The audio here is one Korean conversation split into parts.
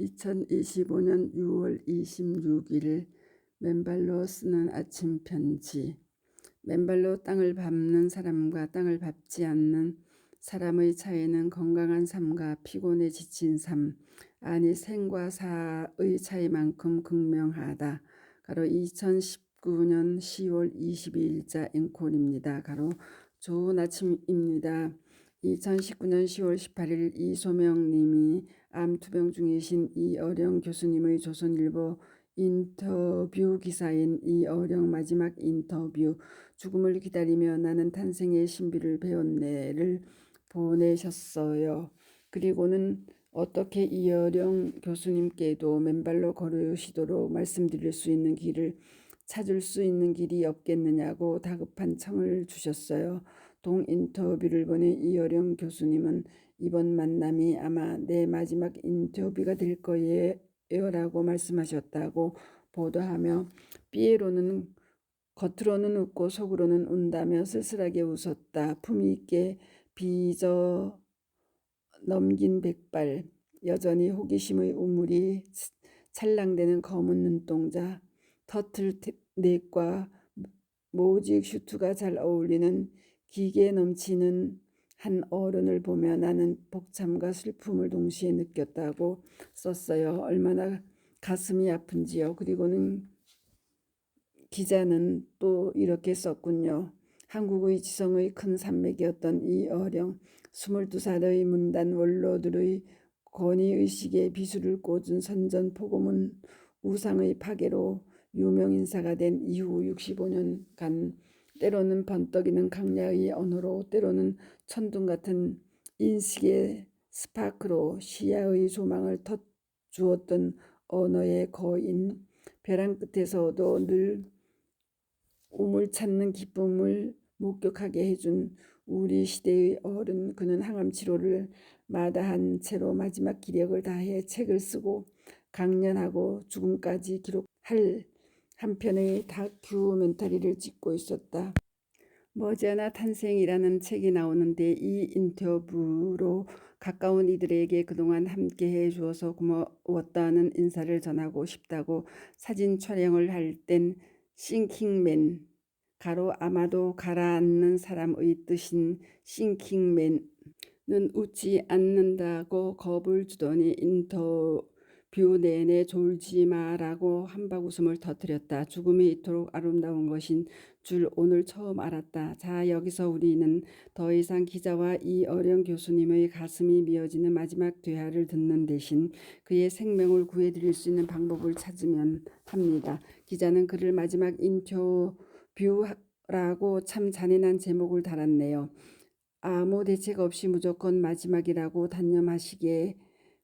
2025년 6월 26일 맨발로 쓰는 아침 편지. 맨발로 땅을 밟는 사람과 땅을 밟지 않는 사람의 차이는 건강한 삶과 피곤에 지친 삶, 아니 생과 사의 차이만큼 극명하다. 가로 2019년 10월 22일자 앵콜입니다. 가로 좋은 아침입니다. 2019년 10월 18일 이소명 님이 암 투병 중이신 이어령 교수님의 조선일보 인터뷰 기사인 이어령 마지막 인터뷰 죽음을 기다리며 나는 탄생의 신비를 배웠네를 보내셨어요. 그리고는 어떻게 이어령 교수님께도 맨발로 걸으시도록 말씀드릴 수 있는 길을 찾을 수 있는 길이 없겠느냐고 다급한 청을 주셨어요. 동 인터뷰를 보낸 이어령 교수님은 이번 만남이 아마 내 마지막 인터뷰가 될 거예요라고 말씀하셨다고 보도하며 삐에로는 겉으로는 웃고 속으로는 운다며 쓸쓸하게 웃었다. 품위 있게 빚어 넘긴 백발 여전히 호기심의 우물이 찰랑대는 검은 눈동자 터틀 넥과 모직 슈트가 잘 어울리는 기계 넘치는 한 어른을 보며 나는 복참과 슬픔을 동시에 느꼈다고 썼어요. 얼마나 가슴이 아픈지요. 그리고는 기자는 또 이렇게 썼군요. 한국의 지성의 큰 산맥이었던 이 어령, 22살의 문단 원로들의 권위의식에 비수를 꽂은 선전포고문 우상의 파괴로 유명인사가 된 이후 65년간 때로는 번떡이는 강야의 언어로 때로는 천둥 같은 인식의 스파크로 시야의 조망을 터주었던 언어의 거인. 벼랑 끝에서도 늘 우물 찾는 기쁨을 목격하게 해준 우리 시대의 어른 그는 항암 치료를 마다한 채로 마지막 기력을 다해 책을 쓰고 강연하고 죽음까지 기록할 한편의 다큐멘터리를 찍고 있었다. 머지않아 탄생이라는 책이 나오는데 이 인터뷰로 가까운 이들에게 그동안 함께해 주어서 고마웠다는 인사를 전하고 싶다고 사진 촬영을 할 땐 싱킹맨 가로 아마도 가라앉는 사람의 뜻인 싱킹맨은 웃지 않는다고 겁을 주더니 인터 뷰 내내 졸지 마라고 한바구음을 터뜨렸다. 죽음이 이토록 아름다운 것인 줄 오늘 처음 알았다. 자 여기서 우리는 더 이상 기자와 이 어령 교수님의 가슴이 미어지는 마지막 대화를 듣는 대신 그의 생명을 구해드릴 수 있는 방법을 찾으면 합니다. 기자는 그를 마지막 인터뷰라고 참 잔인한 제목을 달았네요. 아무 대책 없이 무조건 마지막이라고 단념하시기에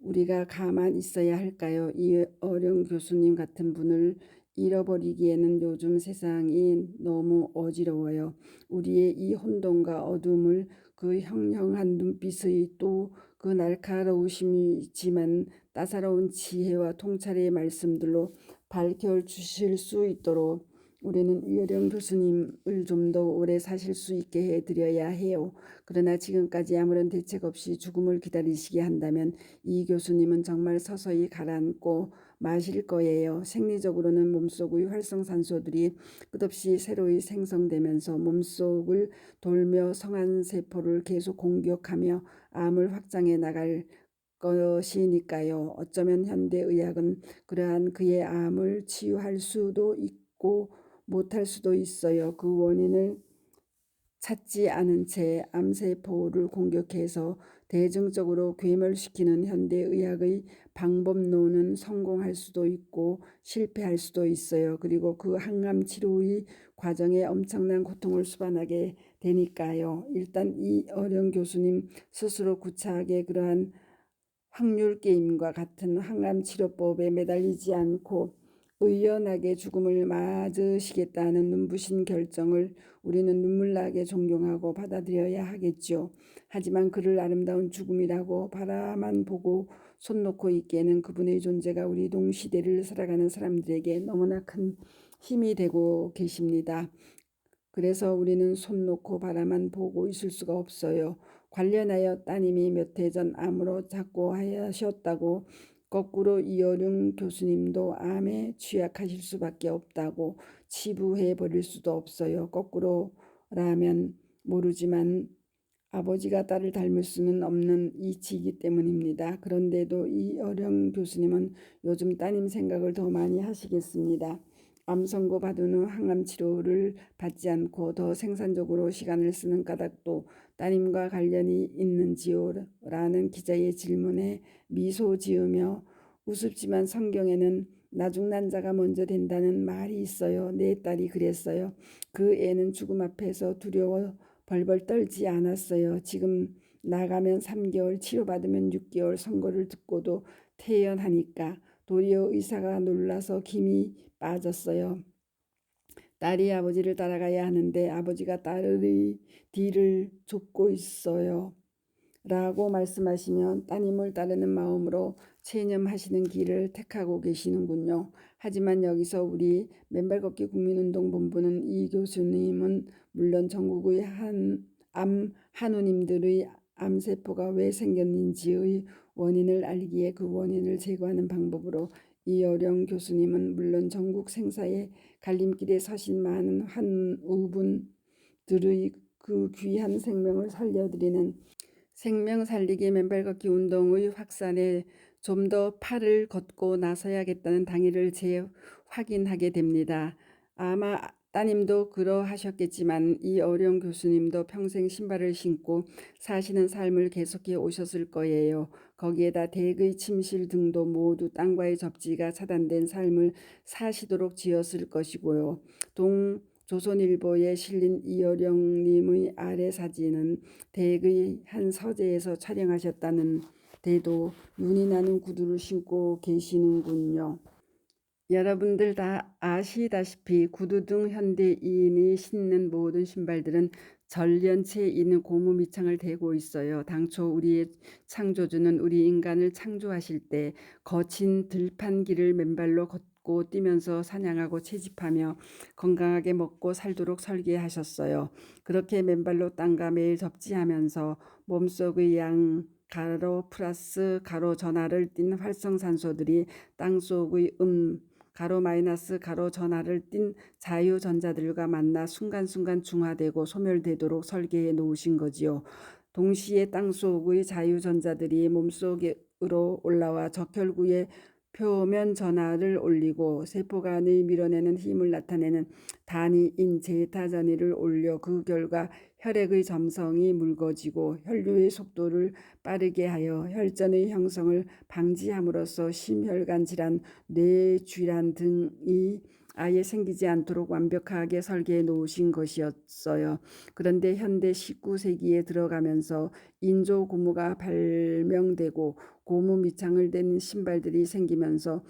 우리가 가만 있어야 할까요? 이 어령 교수님 같은 분을 잃어버리기에는 요즘 세상이 너무 어지러워요. 우리의 이 혼돈과 어둠을 그 형형한 눈빛의 또 그 날카로우심이지만 따사로운 지혜와 통찰의 말씀들로 밝혀 주실 수 있도록 우리는 이어령 교수님을 좀 더 오래 사실 수 있게 해드려야 해요. 그러나 지금까지 아무런 대책 없이 죽음을 기다리시게 한다면 이 교수님은 정말 서서히 가라앉고 마실 거예요. 생리적으로는 몸속의 활성산소들이 끝없이 새로이 생성되면서 몸속을 돌며 성한 세포를 계속 공격하며 암을 확장해 나갈 것이니까요. 어쩌면 현대의학은 그러한 그의 암을 치유할 수도 있고 못할 수도 있어요. 그 원인을 찾지 않은 채 암세포를 공격해서 대중적으로 괴멸시키는 현대의학의 방법론은 성공할 수도 있고 실패할 수도 있어요. 그리고 그 항암 치료의 과정에 엄청난 고통을 수반하게 되니까요. 일단 이 어령 교수님 스스로 구차하게 그러한 확률 게임과 같은 항암 치료법에 매달리지 않고 의연하게 죽음을 맞으시겠다는 눈부신 결정을 우리는 눈물나게 존경하고 받아들여야 하겠죠. 하지만 그를 아름다운 죽음이라고 바라만 보고 손 놓고 있기에는 그분의 존재가 우리 동시대를 살아가는 사람들에게 너무나 큰 힘이 되고 계십니다. 그래서 우리는 손 놓고 바라만 보고 있을 수가 없어요. 관련하여 따님이 몇 해 전 암으로 자꾸 하셨다고 거꾸로 이어룡 교수님도 암에 취약하실 수밖에 없다고 치부해 버릴 수도 없어요. 거꾸로라면 모르지만 아버지가 딸을 닮을 수는 없는 이치이기 때문입니다. 그런데도 이어령 교수님은 요즘 따님 생각을 더 많이 하시겠습니다. 암 선고 받은 후 항암 치료를 받지 않고 더 생산적으로 시간을 쓰는 까닭도 따님과 관련이 있는지요? 라는 기자의 질문에 미소 지으며 우습지만 성경에는 나중 난 자가 먼저 된다는 말이 있어요. 내 딸이 그랬어요. 그 애는 죽음 앞에서 두려워 벌벌 떨지 않았어요. 지금 나가면 3개월, 치료받으면 6개월 선고를 듣고도 퇴연하니까 도리어 의사가 놀라서 김이 빠졌어요. 딸이 아버지를 따라가야 하는데 아버지가 딸의 뒤를 쫓고 있어요. 라고 말씀하시면 따님을 따르는 마음으로 체념하시는 길을 택하고 계시는군요. 하지만 여기서 우리 맨발 걷기 국민운동본부는 이 교수님은 물론 전국의 한, 암 한우님들의 암세포가 왜 생겼는지의 원인을 알기에 그 원인을 제거하는 방법으로 이어령 교수님은 물론 전국 생사의 갈림길에 서신 많은 한우분들의 그 귀한 생명을 살려드리는 생명 살리기 맨발 걷기 운동의 확산에 좀 더 팔을 걷고 나서야겠다는 당위를 재확인하게 됩니다. 아마 따님도 그러하셨겠지만 이 어려운 교수님도 평생 신발을 신고 사시는 삶을 계속해 오셨을 거예요. 거기에다 댁의 침실 등도 모두 땅과의 접지가 차단된 삶을 사시도록 지었을 것이고요. 동 조선일보에 실린 이어령님의 아래 사진은 댁의 한 서재에서 촬영하셨다는 데도 눈이 나는 구두를 신고 계시는군요. 여러분들 다 아시다시피 구두 등 현대인이 신는 모든 신발들은 전련체에 있는 고무 밑창을 대고 있어요. 당초 우리의 창조주는 우리 인간을 창조하실 때 거친 들판길을 맨발로 걷고 뛰면서 사냥하고 채집하며 건강하게 먹고 살도록 설계하셨어요. 그렇게 맨발로 땅과 매일 접지하면서 몸속의 양 가로 플러스 가로 전하를 띤 활성산소들이 땅속의 음 가로 마이너스 가로 전하를 띤 자유전자들과 만나 순간순간 중화되고 소멸되도록 설계해 놓으신 거지요. 동시에 땅속의 자유전자들이 몸속으로 올라와 적혈구의 표면 전하를 올리고 세포 간의 밀어내는 힘을 나타내는 단위인 제타 전위를 올려 그 결과 혈액의 점성이 묽어지고 혈류의 속도를 빠르게 하여 혈전의 형성을 방지함으로써 심혈관 질환, 뇌질환 등이 아예 생기지 않도록 완벽하게 설계해 놓으신 것이었어요. 그런데 현대 19세기에 들어가면서 인조 고무가 발명되고 고무 밑창을 댄 신발들이 생기면서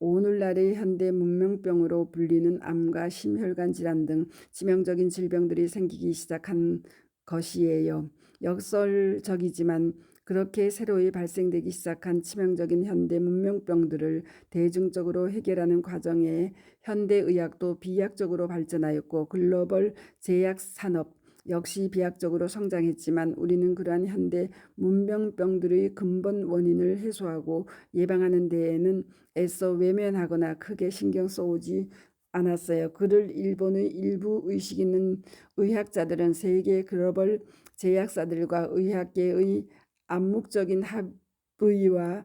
오늘날의 현대 문명병으로 불리는 암과 심혈관 질환 등 치명적인 질병들이 생기기 시작한 것이에요. 역설적이지만 그렇게 새로이 발생되기 시작한 치명적인 현대 문명병들을 대중적으로 해결하는 과정에 현대 의학도 비약적으로 발전하였고 글로벌 제약 산업 역시 비약적으로 성장했지만 우리는 그러한 현대 문명병들의 근본 원인을 해소하고 예방하는 데에는 애써 외면하거나 크게 신경 써오지 않았어요. 그를 일본의 일부 의식 있는 의학자들은 세계 글로벌 제약사들과 의학계의 암묵적인 합의와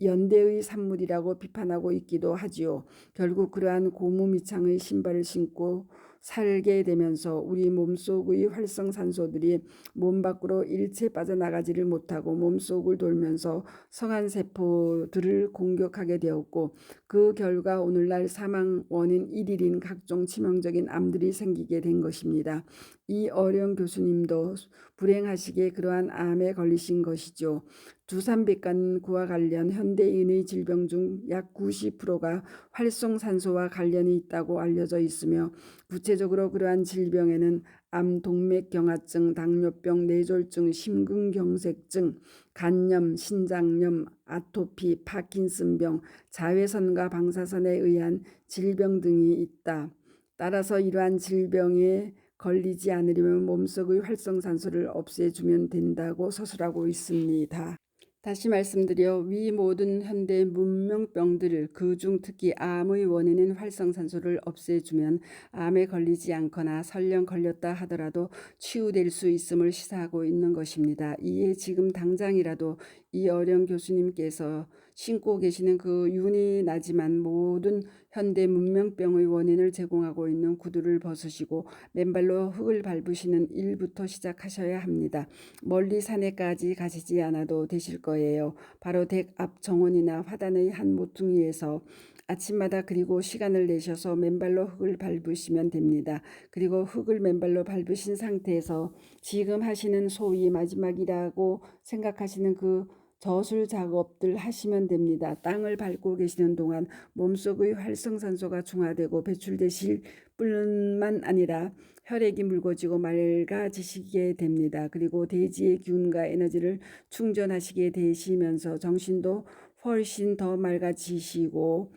연대의 산물이라고 비판하고 있기도 하지요. 결국 그러한 고무 밑창의 신발을 신고 살게 되면서 우리 몸속의 활성산소들이 몸 밖으로 일체 빠져나가지를 못하고 몸속을 돌면서 성한 세포들을 공격하게 되었고 그 결과 오늘날 사망 원인 1일인 각종 치명적인 암들이 생기게 된 것입니다. 이 어려운 교수님도 불행하시게 그러한 암에 걸리신 것이죠. 두산백관구와 관련 현대인의 질병 중 약 90%가 활성산소와 관련이 있다고 알려져 있으며 구체적으로 그러한 질병에는 암, 동맥경화증, 당뇨병, 뇌졸중, 심근경색증, 간염, 신장염, 아토피, 파킨슨병, 자외선과 방사선에 의한 질병 등이 있다. 따라서 이러한 질병에 걸리지 않으려면 몸속의 활성산소를 없애주면 된다고 서술하고 있습니다. 다시 말씀드려 위 모든 현대 문명병들을 그중 특히 암의 원인인 활성산소를 없애주면 암에 걸리지 않거나 설령 걸렸다 하더라도 치유될 수 있음을 시사하고 있는 것입니다. 이에 지금 당장이라도 이 어령 교수님께서 신고 계시는 그 윤이 나지만 모든 현대 문명병의 원인을 제공하고 있는 구두를 벗으시고 맨발로 흙을 밟으시는 일부터 시작하셔야 합니다. 멀리 산에까지 가시지 않아도 되실 거예요. 바로 댁 앞 정원이나 화단의 한 모퉁이에서 아침마다 그리고 시간을 내셔서 맨발로 흙을 밟으시면 됩니다. 그리고 흙을 맨발로 밟으신 상태에서 지금 하시는 소위 마지막이라고 생각하시는 그 저술 작업들 하시면 됩니다. 땅을 밟고 계시는 동안 몸속의 활성산소가 중화되고 배출되실 뿐만 아니라 혈액이 묽어지고 맑아지시게 됩니다. 그리고 대지의 기운과 에너지를 충전하시게 되시면서 정신도 훨씬 더 맑아지시고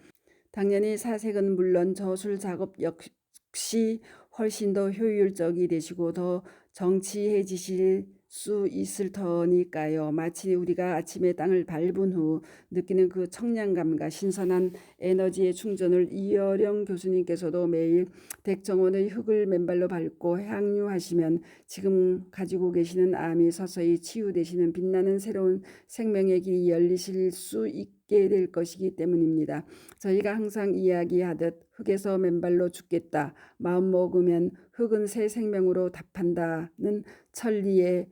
당연히 사색은 물론 저술 작업 역시 훨씬 더 효율적이 되시고 더 정치해지실 수 있을 터니까요. 마치 우리가 아침에 땅을 밟은 후 느끼는 그 청량감과 신선한 에너지의 충전을 이어령 교수님께서도 매일 댁정원의 흙을 맨발로 밟고 향유하시면 지금 가지고 계시는 암이 서서히 치유되시는 빛나는 새로운 생명의 길이 열리실 수 있게 될 것이기 때문입니다. 저희가 항상 이야기하듯 흙에서 맨발로 죽겠다. 마음 먹으면 흙은 새 생명으로 답한다는 천리에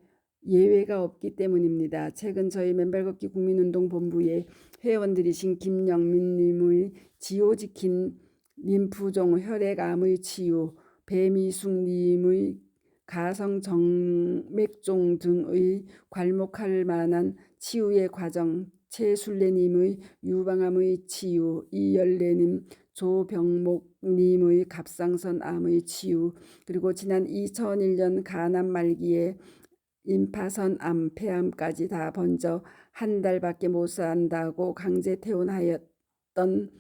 예외가 없기 때문입니다. 최근 저희 맨발 걷기 국민운동 본부의 회원들이신 김영민님의 지오지킨 림프종 혈액암의 치유, 배미숙님의 가성 정맥종 등의 괄목할 만한 치유의 과정, 최순례님의 유방암의 치유, 이열례님, 조병목님의 갑상선 암의 치유, 그리고 지난 2001년 간암 말기에 임파선 암, 폐암까지 다 번져 한 달밖에 못 산다고 강제 퇴원하였던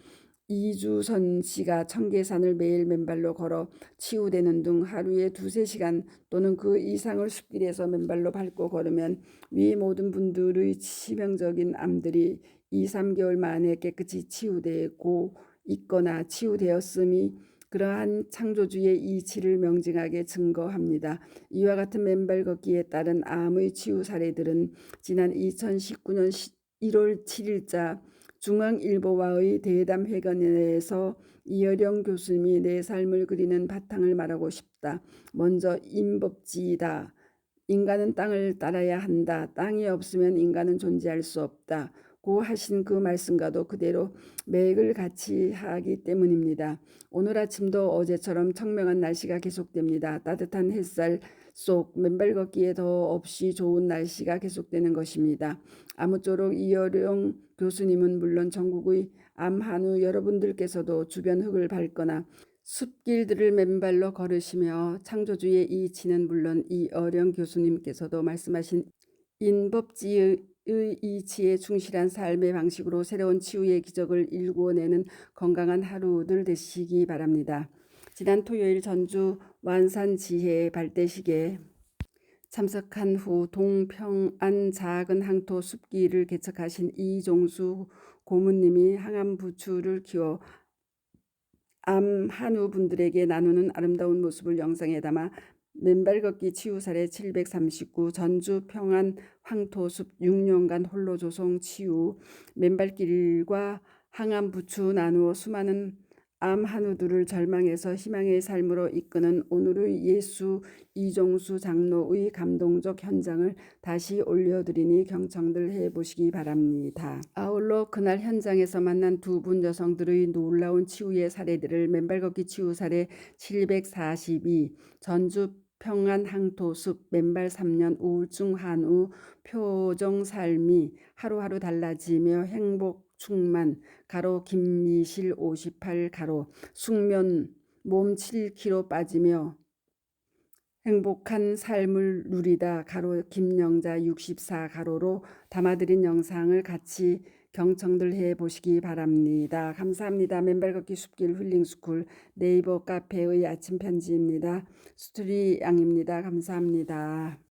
이주선 씨가 청계산을 매일 맨발로 걸어 치유되는 등 하루에 두세 시간 또는 그 이상을 숲길에서 맨발로 밟고 걸으면 위 모든 분들의 치명적인 암들이 2, 3개월 만에 깨끗이 치유되고 있거나 치유되었음이 그러한 창조주의 이치를 명징하게 증거합니다. 이와 같은 맨발 걷기에 따른 암의 치유 사례들은 지난 2019년 1월 7일자 중앙일보와의 대담 회견에서 이여령 교수님이 내 삶을 그리는 바탕을 말하고 싶다. 먼저 인법지이다. 인간은 땅을 따라야 한다. 땅이 없으면 인간은 존재할 수 없다. 고 하신 그 말씀과도 그대로 맥을 같이 하기 때문입니다. 오늘 아침도 어제처럼 청명한 날씨가 계속됩니다. 따뜻한 햇살 속 맨발 걷기에 더 없이 좋은 날씨가 계속되는 것입니다. 아무쪼록 이여령 교수님은 물론 전국의 암 한우 여러분들께서도 주변 흙을 밟거나 숲길들을 맨발로 걸으시며 창조주의 이치는 물론 이어령 교수님께서도 말씀하신 인법지의 이치에 충실한 삶의 방식으로 새로운 치유의 기적을 일구어내는 건강한 하루들 되시기 바랍니다. 지난 토요일 전주 완산 지혜 발대식에 참석한 후 동평안 작은 항토 숲길을 개척하신 이종수 고문님이 항암 부추를 키워 암 한우 분들에게 나누는 아름다운 모습을 영상에 담아 맨발 걷기 치유 사례 739 전주 평안 황토숲 6년간 홀로 조성 치유 맨발길과 항암 부추 나누어 수많은 암 한우들을 절망에서 희망의 삶으로 이끄는 오늘의 예수 이종수 장로의 감동적 현장을 다시 올려드리니 경청들 해보시기 바랍니다. 아울러 그날 현장에서 만난 두 분 여성들의 놀라운 치유의 사례들을 맨발 걷기 치유 사례 742 전주 평안 항토숲 맨발 3년 우울증 한우 표정 삶이 하루하루 달라지며 행복 충만. 가로 김미실 58 가로 숙면 몸 7kg 빠지며 행복한 삶을 누리다. 가로 김영자 64 가로로 담아드린 영상을 같이 경청들 해 보시기 바랍니다. 감사합니다. 맨발 걷기 숲길 힐링스쿨 네이버 카페의 아침 편지입니다. 수트리 양입니다. 감사합니다.